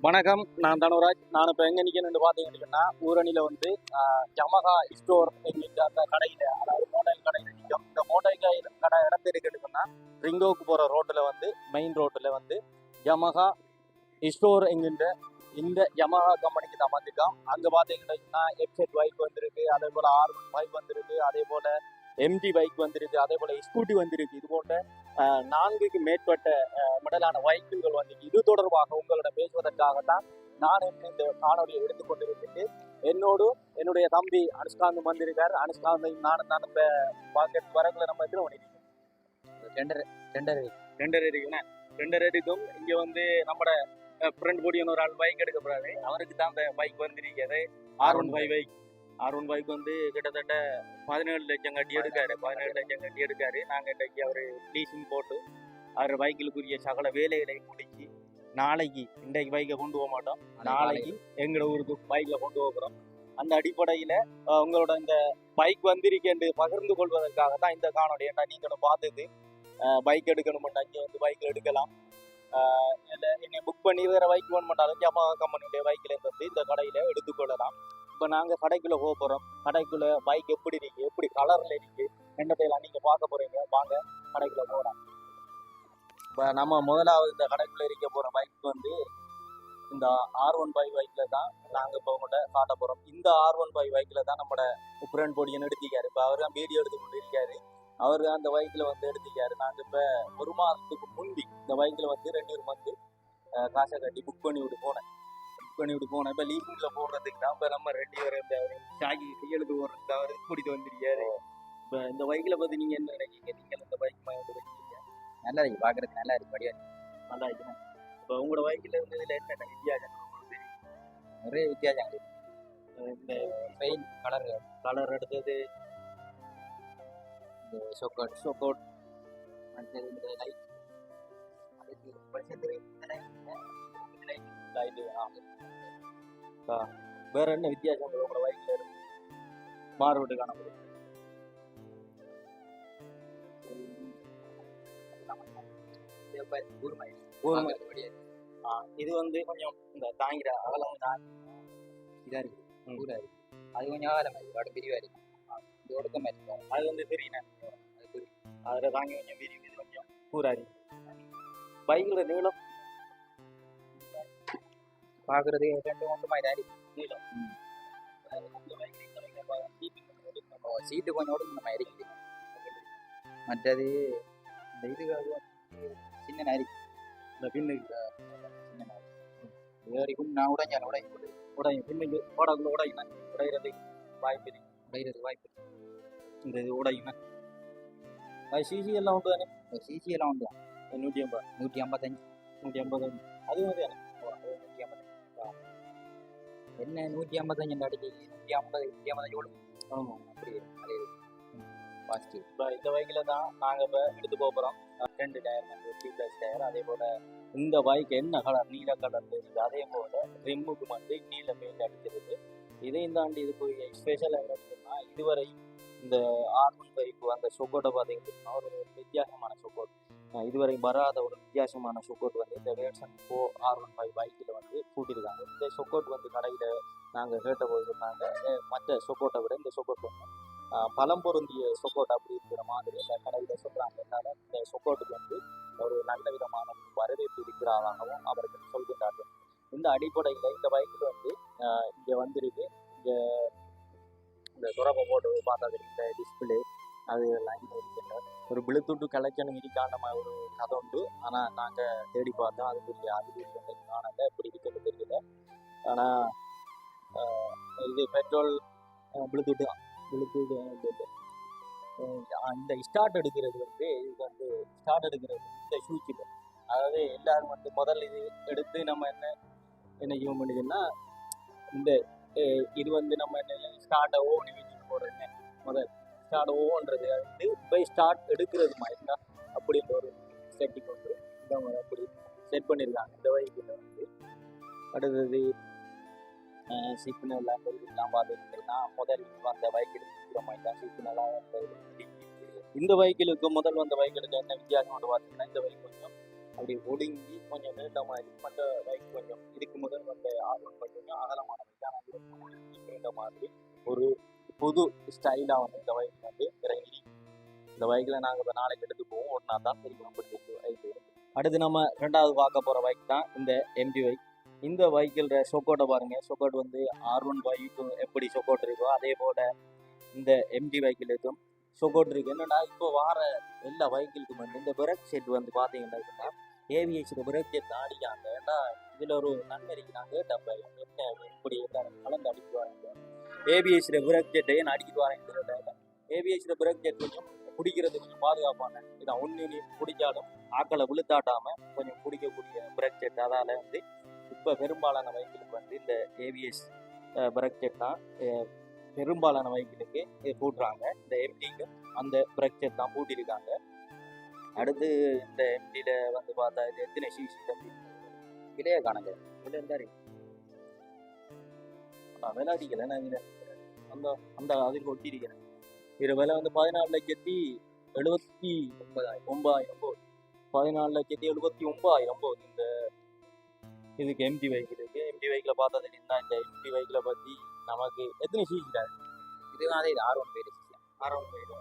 வணக்கம் நான் தனுராஜ். நான் இப்போ எங்கே நிற்கணும்னு பார்த்தீங்கன்னா ஊரணியில் வந்து ஆஹ், யமஹா ஸ்டோர் எங்கிட்ட அந்த கடையில் அதாவது மோடைல் கடையில் நிற்கும் இந்த மோடைல் கடை இடத்து இருக்குன்னா ரிங்கோக்கு போகிற ரோட்டில் வந்து மெயின் ரோட்டில் வந்து யமஹா ஸ்டோர் என்கின்ற இந்த யமஹா கம்பெனிக்கு தான் வந்திருக்கோம் அங்கே பார்த்தீங்கன்னா எக்ஸெட் பைக் வந்திருக்கு அதே போல் ஆர் பைக் வந்திருக்கு அதே போல் எம்டி பைக் வந்திருக்கு அதே போல் ஸ்கூட்டி வந்திருக்கு. இது போன்ற நான்குக்கு மேற்பட்ட மாடலான பைக்குகள் வந்து இது தொடர்பாக உங்களிடம் பேசுவதற்காகத்தான் நான் இன்று இந்த காணொலியை எடுத்துக்கொண்டிருக்கிட்டு என்னோடு என்னுடைய தம்பி அனுஷ்காந்த் வந்திருக்கார். அனுஷ்காந்தையும் நானும் தான் இப்போ பார்க்க வரக்குள்ள நம்ம எத்தனை மணி டெண்டர் டெண்டர் இருக்குண்ணே இருக்கும் இங்கே வந்து நம்மட ஃப்ரெண்ட் பொடியன் ஒரு ஆள் பைக் எடுக்க போறாரு அவருக்கு தான் அந்த பைக் வந்திருக்கிறது. R one five bike R one bike வந்து கிட்டத்தட்ட பதினேழு லட்சம் கட்டி எடுக்காரு. பதினேழு லட்சம் கட்டி எடுக்காரு. நாங்கள் இன்றைக்கு அவர் லீசிங் போட்டு அவர் பைக்கிலுக்குரிய சகல வேலைகளை முடிச்சு நாளைக்கு இன்றைக்கு பைக்கை கொண்டு போக மாட்டோம். நாளைக்கு எங்களோட ஊருக்கு பைக்கில் கொண்டு போகிறோம். அந்த அடிப்படையில் உங்களோட இந்த பைக் வந்திருக்கேன் பகிர்ந்து கொள்வதற்காக தான் இந்த காணொலி ஏன்னா நீங்களும் பார்த்தது. பைக் எடுக்கணும்னா இங்கே வந்து பைக் எடுக்கலாம். இல்ல என்னை புக் பண்ணி வேற பைக் வேணும் பண்ணாலும் யமஹா கம்பெனியுடைய பைக்கில் வந்து இந்த கடையில் எடுத்துக்கொள்ளலாம் இப்போ நாங்கள் கடைக்குள்ளே போக போகிறோம் கடைக்குள்ளே பைக் எப்படி இருக்கு எப்படி கலரில் இருக்கு என்னத்தையெல்லாம் நீங்கள் பார்க்க போகிறீங்க வாங்க கடைக்குள்ளே போகலாம் இப்போ நம்ம முதலாவது இந்த கடைக்குள்ளே இருக்க போகிற பைக் வந்து இந்த ஆர் ஒன் ஃபைவ் பைக்கில் தான் நாங்கள் இப்போ உங்கள்கிட்ட காட்ட போகிறோம் இந்த ஆர் ஒன் ஃபைவ் பைக்கில் தான் நம்மளோட உப்ரன் பொடியன் எடுத்திக்காரு இப்போ அவர் தான் வீடியோ எடுத்து கொண்டு இருக்காரு. அவர் தான் அந்த பைக்கில் வந்து எடுத்திக்காரு நாங்கள் இப்போ ஒரு மாதத்துக்கு முந்தி இந்த பைக்கில் வந்து ரெண்டு ஒரு மந்த்து காசை கட்டி புக் பண்ணி விட்டு போனேன். பண்ணி போனேன் இப்போ லீசிங்கில் போடுறதுக்கு தான் இப்போ நம்ம ரெண்டு பேரும் இந்த ஷாக்கி கையெழுத்து போடுறதுக்கு அவர் கூட்டிட்டு வந்திருக்காரு. இப்போ இந்த பைக்கில் பற்றி நீங்கள் என்ன நினைக்கிறீங்க? நீங்கள் இந்த பைக் வாங்கிட்டு நல்லா இருக்கு. பாக்குறதுக்கு நல்லா இருக்கு. படியா நல்லா இருக்கணும் இப்போ உங்களோட பைக்கில் இருந்து இதில் என்னென்ன வித்தியாசம்? நிறைய வித்தியாசம் இருக்கு. இந்த பெயின் கலர் கலர் எடுத்தது. இந்த சொக்கட் சொக்கோட் அடுத்தது இந்த லைட் அதுக்கு இந்த light, லைட்டு ஆ வேற என்ன வித்தியாசம்? உங்களோட பைக்கில் இருந்து மாறுபட்டு ஆ, இது வந்து கொஞ்சம் இந்த தாங்கிற அகலம் தான். இதா இருக்கு. கூரா இருக்கு. அது கொஞ்சம் ஆழமா இருக்கு. வட பிரிவா இருக்கு. இது ஒடுக்கமா இருக்கு. அது வந்து தெரியல அது புரியும் அதில் தாங்கி கொஞ்சம் விரிவு இது கொஞ்சம் கூறாரி பைக்கில் நீளம் இந்த பைக்கில் பாருங்க, seat கொஞ்சம் ஒடுக்கம். ஓ, சீட்டு கொஞ்சம் ஒடுக்கிற மாதிரி இருக்குது மற்றது இந்த இது அது வந்து சின்ன நாரி இந்த பின்னுக்கு சின்ன நாரி இது வரைக்கும் நான் உடைஞ்சாலும் உடையும் போட்டு உடையும் பின்னுக்கு ஓடக்குள்ள உடையினா உடையிறதுக்கு வாய்ப்பு இருக்கு உடையிறது வாய்ப்பு இருக்கு. இந்த இது உடையினா அது சிசி எல்லாம் உண்டு தானே ஒரு சிசி எல்லாம் உண்டு நூற்றி ஐம்பது நூற்றி ஐம்பத்தஞ்சு நூற்றி ஐம்பது அதுவும் தானே நூற்றி ஐம்பத்தஞ்சு என்ன நூற்றி ஐம்பத்தஞ்சு அடிச்சு நூற்றி ஐம்பது நூற்றி ஐம்பத்தஞ்சு ஓடும். ஆமாம் அப்படி அதே பாசிட்டிவ் இப்போ இந்த பைக்கில் தான் நாங்கள் இப்போ எடுத்து போக போகிறோம் ரெண்டு டயர் வந்து டியூப்லெஸ் டயர் அதே போல் இந்த பைக் என்ன கலர் நீல கலர் இருக்குது அதே போல் ரிம்முக்கு வந்து நீல பெயிண்ட் அடிச்சிருக்கு இதையும் தாண்டி இதுக்கு ஸ்பெஷல் என்னன்னா இதுவரை இந்த ஆர்மன் பைக்கு அந்த சொக்கோட்டை பார்த்தீங்கன்னா ஒரு வித்தியாசமான சொக்கோட் இதுவரை வராத ஒரு வித்தியாசமான சொக்கோட் வந்து இந்த வேர்சன் ஃபோ ஆர் ஒன் ஃபைவ் பைக்கில் வந்து கூட்டியிருக்காங்க இந்த சொக்கோட் வந்து கடையில் நாங்கள் கேட்டபோது சொன்னாங்க. மற்ற சொக்கோட்டை விட இந்த சொக்கோட் வந்து பலம் பொருந்திய சொக்கோட் அப்படி இருக்கிற மாதிரி இந்த கடையில் சொல்கிறாங்க அதனால இந்த சொக்கோட்டுக்கு வந்து ஒரு நல்ல விதமான வரவேற்பு இருக்கிறாராகவும் அவர்கள் சொல்கின்றார்கள். இந்த அடிப்படையில் இந்த பைக்கில் வந்து இங்கே வந்திருக்கு. இங்கே இந்த துறப்பை போட்டு பார்த்தா இந்த டிஸ்பிளே அது எல்லாம் இங்கே இருக்கின்ற ஒரு ப்ளூடூத் கலெக்ஷன் இருக்கான மாதிரி ஒரு கதை உண்டு. ஆனால் நாங்கள் தேடி பார்த்தோம். அதுக்குரிய அறிவிப்பு காணல. எப்படி இருக்குன்னு தெரியல. ஆனால் இது பெட்ரோல் ப்ளூடூத் ப்ளூடூத் இந்த ஸ்டார்ட் எடுக்கிறது வந்து இது வந்து ஸ்டார்ட் எடுக்கிறது இந்த சுவிட்சில் அதாவது எல்லாரும் வந்து முதல்ல இது எடுத்து நம்ம என்ன என்ன யூஸ் பண்ணுதுன்னா இந்த இது வந்து நம்ம என்ன ஸ்டார்ட்டை ஓடி வச்சுட்டு போடுறதுங்க முதல். ஸ்டார்டோன்றது அது வந்து போய் ஸ்டார்ட் எடுக்கிறது மாதிரி தான் அப்படின்ற ஒரு செட்டிங் வந்து இந்த அப்படி செட் பண்ணியிருக்காங்க. இந்த வகையில் வந்து. அடுத்தது சிக்னல் அந்த இதெல்லாம் பார்த்துக்கிட்டீங்கன்னா முதல் அந்த பைக்கில் இருக்கிற மாதிரி தான் சிக்னலாக இந்த பைக்கிலுக்கு முதல் வந்த பைக்கிலுக்கு என்ன வித்தியாசம் வந்து பார்த்தீங்கன்னா இந்த பைக் கொஞ்சம் அப்படி ஒடுங்கி கொஞ்சம் நீண்டமாக இருக்கு. மற்ற பைக் கொஞ்சம் இதுக்கு முதல் வந்த ஆர்வம் கொஞ்சம் அகலமான பைக் நீண்ட மாதிரி ஒரு புது ஸ்டைலாக வந்து இந்த பைக் வந்து இறங்கி இந்த பைக்கில் நாங்கள் இப்போ நாளைக்கு எடுத்து போவோம். ஒன்றா தான் தெரியும் அடுத்து நம்ம ரெண்டாவது பார்க்க போகிற பைக் தான் இந்த எம்டி பைக் இந்த பைக்கில் சொக்கோட்டை பாருங்க. சொக்கோட் வந்து ஆர் ஒன் பைக்கு எப்படி சொக்கோட் இருக்கோ அதே போல் இந்த எம்டி பைக்கில் இருக்கும். சொக்கோட் இருக்குது என்னென்னா இப்போ வார எல்லா பைக்கிலுக்கும் வந்து இந்த பிரேக் செட் வந்து பார்த்தீங்கன்னா ஏவிஎஸ்ல பிரேக் செட் அடிக்காங்க ஏன்னா இதில் ஒரு நன்மை இருக்கிறாங்க கேட்டப்ப என்ன இப்படி கலந்து அடிக்குவாங்க ஏபிஎஸ்ல பிரேக் செட்டையும் அடிக்கிட்டு வரேன் ஏபிஎஸ்ல புரக் ஜெட் கொஞ்சம் பிடிக்கிறது கொஞ்சம் பாதுகாப்பான இதான். ஒன்று நீ பிடிச்சாலும் ஆக்களை விழுத்தாட்டாம கொஞ்சம் பிடிக்கக்கூடிய பிரேக் ஜெட் அதால வந்து இப்போ பெரும்பாலான பைக்கிலுக்கு வந்து இந்த ஏவிஎஸ் பிரேக் ஜெட் தான் பெரும்பாலான பைக்கிலுக்கு பூட்டுறாங்க இந்த எம்டிக்கு அந்த பிரேக் ஜெட் தான் பூட்டியிருக்காங்க அடுத்து இந்த எம்டியில் வந்து பார்த்தா இது எத்தனை சிசி தம்பி விலையை காணுங்க. விலை இருந்தாரு நான் விலை நான் அந்த அந்த அதுக்கு ஒட்டியிருக்கிறேன் இது விலை வந்து பதினாலு லட்சத்தி எழுபத்தி ஒன்பதாயிரம் ஒன்பதாயிரம் போகுது. பதினாலு லட்சத்தி எழுபத்தி ஒன்பதாயிரம் போகுது இந்த இதுக்கு எம்டி இருக்கு எம்டி பைக்கில் பார்த்தா தெரியும் இந்த எம்டி பைக்கில் பற்றி நமக்கு எத்தனை சிசி தான் இது அதே ஆர் ஒன் பேர்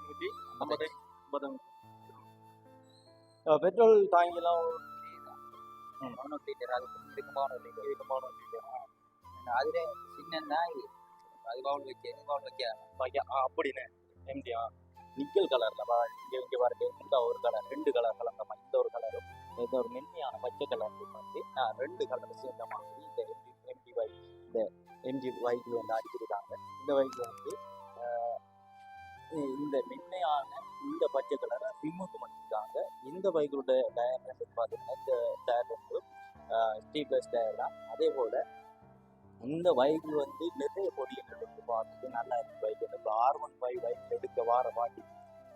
நூற்றி ஐம்பது ஐம்பது பெட்ரோல் தாங்கிலாம் பதினொரு லிட்டர் அது இதுக்கு பதினொரு லிட்டர் அதுல சின்னன்னா அது பவுல் வைக்க இது பவுல் வைக்க பாக்கியா ஆ அப்படின்னு. எம்டியா நிக்கல் கலர்லவா இங்கே இங்கே பாருங்க. இந்த ஒரு கலர் ரெண்டு கலர் கலந்த மாதிரி இந்த ஒரு கலரும் இந்த ஒரு மென்மையான பச்சை கலர் வந்து நான் ரெண்டு கலர் சேர்ந்த மாதிரி இந்த எம்டி எம்டி வை இந்த எம்டி பைக் வந்து அடிச்சிருக்காங்க. இந்த வைக்கில் வந்து இந்த மென்மையான இந்த பச்சை கலரை ரிமூவ் பண்ணியிருக்காங்க இந்த பைக்கோட டயர் பார்த்தீங்கன்னா இந்த டயர் வந்து ஸ்டீப்லெஸ் டயர் தான் அதே போல இந்த பைக் வந்து நிறைய பொடிகள் எடுத்து பார்த்துட்டு நல்லா இருக்கு. பைக் இப்போ ஆர் ஒன் ஃபைவ் பைக் எடுக்க வார வாட்டி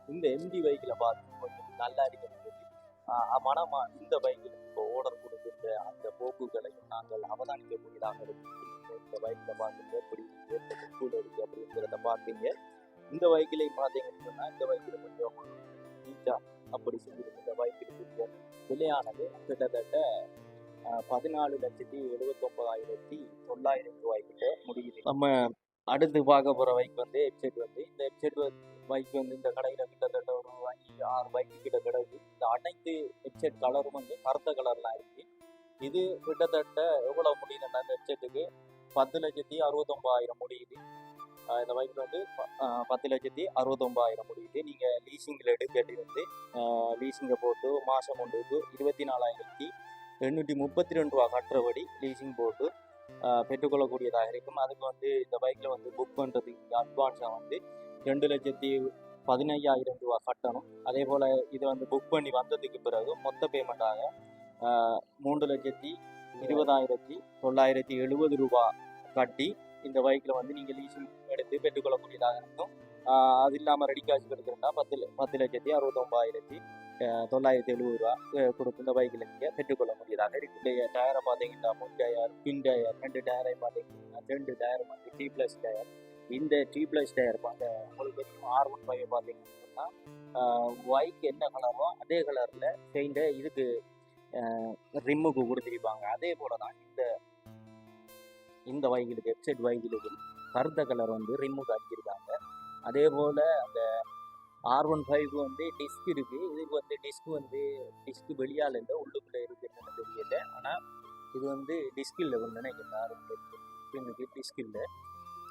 இந்த எம்டி பைக்கில் பார்த்து கொஞ்சம் நல்லா இருக்குன்னு சொல்லி மனமா இந்த பைக்கில் இப்போ ஓடர் கொடுக்கின்ற அந்த போக்குகளையும் நாங்கள் அவதானிக்கக்கூடியதாக இருக்கு இந்த பைக்கில் பார்த்துட்டு எப்படி இருக்கு கூட இருக்கு அப்படிங்கிறத பார்த்தீங்க. இந்த பைக்கிலையும் பார்த்தீங்கன்னு சொன்னால் இந்த பைக்கில் கொஞ்சம் நீட்டாக அப்படி செஞ்சிருக்கு இந்த பைக்கில் விலையானது கிட்டத்தட்ட பதினாலு லட்சத்தி எழுபத்தொம்பதாயிரத்தி தொள்ளாயிரம் ரூபாய்க்கிட்ட முடியுது. நம்ம அடுத்து பார்க்க போகிற பைக் வந்து ஹெட்செட் வந்து. இந்த ஹெட்செட் பைக் வந்து இந்த கடையில் கிட்டத்தட்ட ஒரு அஞ்சு ஆறு பைக்கு கிட்ட கிடக்கு. இந்த அனைத்து ஹெட்செட் கலரும் வந்து கருத்த கலர்லாம் இருக்கு. இது கிட்டத்தட்ட எவ்வளோ முடியுதுன்னா இந்த ஹெட்செட்டுக்கு பத்து லட்சத்தி அறுபத்தொம்பதாயிரம் முடியுது. இந்த பைக் வந்து ப- பத்து லட்சத்தி அறுபத்தொம்பதாயிரம் முடியுது. நீங்கள் லீசிங்கில் எடுக்கிறது வந்து லீசிங்கை போட்டு மாதம் ஒன்றுக்கு இருபத்தி நாலாயிரத்தி எண்ணூற்றி முப்பத்தி ரெண்டு ரூபா கட்டுறபடி லீசிங் போட்டு பெற்றுக்கொள்ளக்கூடியதாக இருக்கும். அதுக்கு வந்து இந்த பைக்கில் வந்து புக் பண்ணுறதுக்கு அட்வான்ஸாக வந்து ரெண்டு லட்சத்தி பதினையாயிரம் ரூபா கட்டணும். அதே போல் இதை வந்து புக் பண்ணி வந்ததுக்கு பிறகு மொத்த பேமெண்ட்டாக மூன்று லட்சத்தி இருபதாயிரத்தி தொள்ளாயிரத்தி எழுபது ரூபா கட்டி இந்த பைக்கில் வந்து நீங்கள் லீசிங் எடுத்து பெற்றுக்கொள்ளக்கூடியதாக இருக்கும். அது இல்லாமல் ரெடி காசு எடுக்கிறதா பத்து பத்து லட்சத்தி அறுபத்தொம்பாயிரத்தி தொள்ளாயிரத்தி எழுபது ரூபா கொடுத்து இந்த பைக்கில் நீங்கள் பெற்றுக்கொள்ளக்கூடியதாக இருக்கு இந்த டயரை பார்த்தீங்கன்னா முன் டயர் பின் டயர் ரெண்டு டயரை பார்த்தீங்கன்னா ரெண்டு டயர் வந்து டி ப்ளஸ் டயர் இந்த டி ப்ளஸ் டயர் பார்த்த உங்களுக்கு தெரியும் ஆர் ஒன் ஃபைவ் பார்த்தீங்கன்னா ஒயிட் என்ன கலரோ அதே கலரில் பெயிண்டை இதுக்கு ரிம்முக்கு கொடுத்துருப்பாங்க அதே போல தான் இந்த இந்த வைகளுக்கு வெப்சைட் வைகளுக்கு கருத்த கலர் வந்து ரிம்முக்கு அடிச்சிருக்காங்க அதே போல் அந்த ஆர் ஒன் ஃபைவ் வந்து டிஸ்க் இருக்கு. இதுக்கு வந்து டிஸ்க் வந்து டிஸ்க் வெளியால் இல்லை உள்ளுக்குள்ளே இருக்குன்னு தெரியல. ஆனால் இது வந்து டிஸ்க் இல்லை ஒன்று நினைக்கிறேன் ஆர் ஒன் டிஸ்க் இல்லை.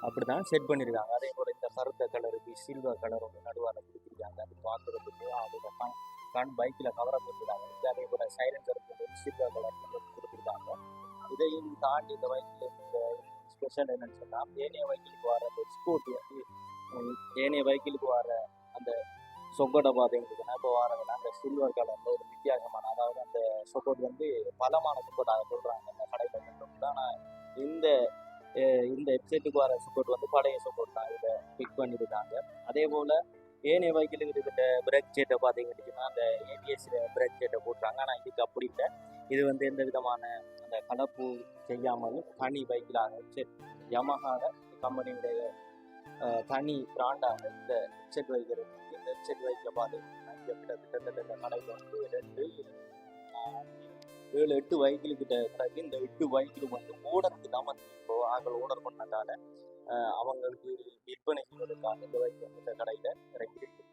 அப்படி தான் செட் பண்ணியிருக்காங்க அதே போல் இந்த கருத்த கலருக்கு சில்வர் கலர் வந்து நடுவால் கொடுத்துருக்காங்க. அது பார்க்குறதுக்கு அதோட கண் கண் பைக்கில் கவரை கொடுத்துருக்காங்க அதே போல் சைலன்சருக்கு வந்து சில்வர் கலர் கொடுத்துருக்காங்க. இதையும் தாண்டி இந்த பைக்கில் இந்த ஸ்பெஷல் என்னன்னு சொன்னால் ஏனைய பைக்கிலுக்கு வர இந்த ஸ்கூட்டி வந்து ஏனைய பைக்கிலுக்கு வர அந்த சொக்கோட்டை பார்த்தீங்கன்னா இப்போ வரதுன்னா அந்த சில்வர் கலரில் ஒரு வித்தியாசமான அதாவது அந்த சொக்கோட் வந்து பலமான சொக்கோட்டாக சொல்கிறாங்க அந்த கடையில் ஆனால் இந்த இந்த வெப்சைட்டுக்கு வர சொக்கோட் வந்து பழைய சொக்கோட் தான். இதை பிக் பண்ணியிருக்காங்க அதே போல் ஏனைய பைக்கிலுக்கு இருக்கிற பிரேக் சேட்டை பார்த்தீங்கன்னா அந்த ஏபிஎஸ்ல பிரேக் சேட்டை போட்டுறாங்க ஆனால் இதுக்கு அப்படி இல்லை. இது வந்து எந்த விதமான அந்த கலப்பு செய்யாமல் தனி பைக்கிலாக செட் யமஹாட கம்பெனியுடைய தனி பிராண்டாக இந்த ஹெட்செட் வைக்கிறது இந்த ஹெட்செட் வைக்க பார்த்தீங்கன்னா இங்கே கிட்டத்தட்ட இந்த கடையில் வந்து ரெண்டு ஏழு எட்டு பைக்கில் கிட்ட இந்த எட்டு பைக்கில் வந்து ஓடருக்கு தான் வந்து இப்போ ஆக்கள் ஓடர் பண்ணதால அவங்களுக்கு விற்பனை செய்வதற்காக இந்த பைக் இந்த கடையில் இறங்கியிருக்கு.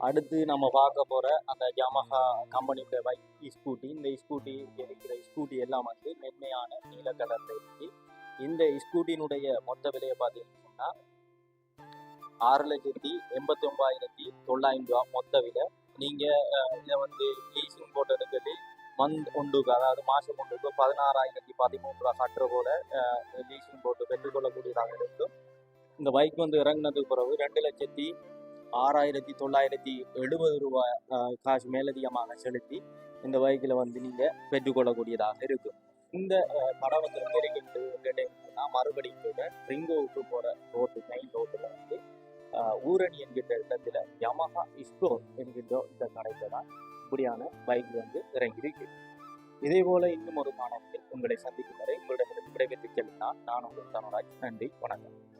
அடுத்து நம்ம பார்க்க போகிற அந்த Yamaha கம்பெனியோட பைக் ஸ்கூட்டி இந்த ஸ்கூட்டி இருக்கிற ஸ்கூட்டி எல்லாம் வந்து மென்மையான நீல கலரில் இருக்கு. இந்த ஸ்கூட்டியினுடைய மொத்த விலையை பார்த்தீங்கன்னா ஆறு லட்சத்தி எண்பத்தி ஒன்பதாயிரத்தி தொள்ளாயிரம் ரூபா மொத்த விலை. நீங்கள் இதை வந்து லீசிங் போட்டதுக்கு மந்த் ஒன்றுக்கு அதாவது மாதம் ஒன்றுக்கு பதினாறாயிரத்தி பதிமூணு ரூபா கட்டுற போல லீசிங் போட்டு பெற்றுக்கொள்ளக்கூடியதாக இருக்கும். இந்த பைக் வந்து இறங்கினதுக்கு பிறகு ரெண்டு லட்சத்தி ஆறாயிரத்தி தொள்ளாயிரத்தி எழுபது ரூபாய் காசு மேலதிகமாக செலுத்தி இந்த பைக்கில் வந்து நீங்கள் பெற்றுக்கொள்ளக்கூடியதாக இருக்கும். இந்த படம் வந்து எங்க இருக்குது கேட்டீங்கன்னா மறுபடியும் கூட ரிங்கோவுக்கு போகிற ரோட்டு மெயின் ரோட்டில் வந்து ஊரணி என்கின்ற இடத்துல யமஹா இஸ்கோ என்கின்ற இந்த கடையில் தான் இப்படியான பைக் வந்து இறங்கியிருக்கு. இதே போல இன்னும் ஒரு மாணவர்கள் உங்களை சந்திக்கும் வரை உங்களிடமிருந்து விடைபெற்று செல்லுங்கள் நான் உங்கள் தனராஜ். நன்றி. வணக்கம்.